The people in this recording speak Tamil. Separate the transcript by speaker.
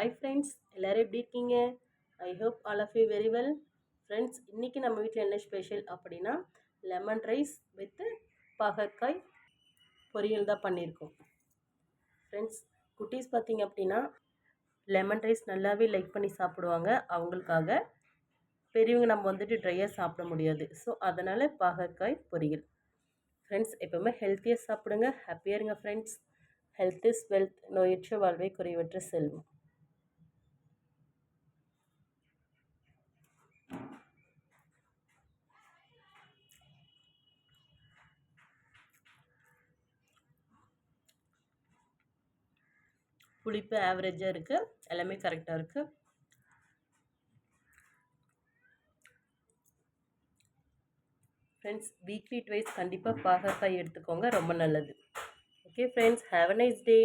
Speaker 1: ஹாய் ஃப்ரெண்ட்ஸ் எல்லோரும் எப்படி இருக்கீங்க? I hope all of you very well friends இன்றைக்கி நம்ம வீட்டில் என்ன ஸ்பெஷல் அப்படின்னா லெமன் ரைஸ் வித்து பாகற்காய் பொரியல் தான் பண்ணியிருக்கோம். ஃப்ரெண்ட்ஸ் குட்டீஸ் பார்த்தீங்க அப்படின்னா லெமன் ரைஸ் நல்லாவே லைக் பண்ணி சாப்பிடுவாங்க. அவங்களுக்காக பெரியவங்க நம்ம வந்துட்டு ட்ரையாக சாப்பிட முடியாது. ஸோ அதனால் பாகற்காய் பொரியல். ஃப்ரெண்ட்ஸ் எப்போவுமே ஹெல்த்தியாக சாப்பிடுங்க. ஹாப்பியாக இருங்க ஃப்ரெண்ட்ஸ் ஹெல்த் இஸ் வெல்த் நோயற்ற வாழ்வை குறைவற்ற செல்வம். புளிப்பு ஆவரேஜாக இருக்குது எல்லாமே கரெக்டாக இருக்குது ஃப்ரெண்ட்ஸ் வீக்லி ட்வைஸ் கண்டிப்பாக பாகற்காய் எடுத்துக்கோங்க. ரொம்ப நல்லது. Okay friends have a nice day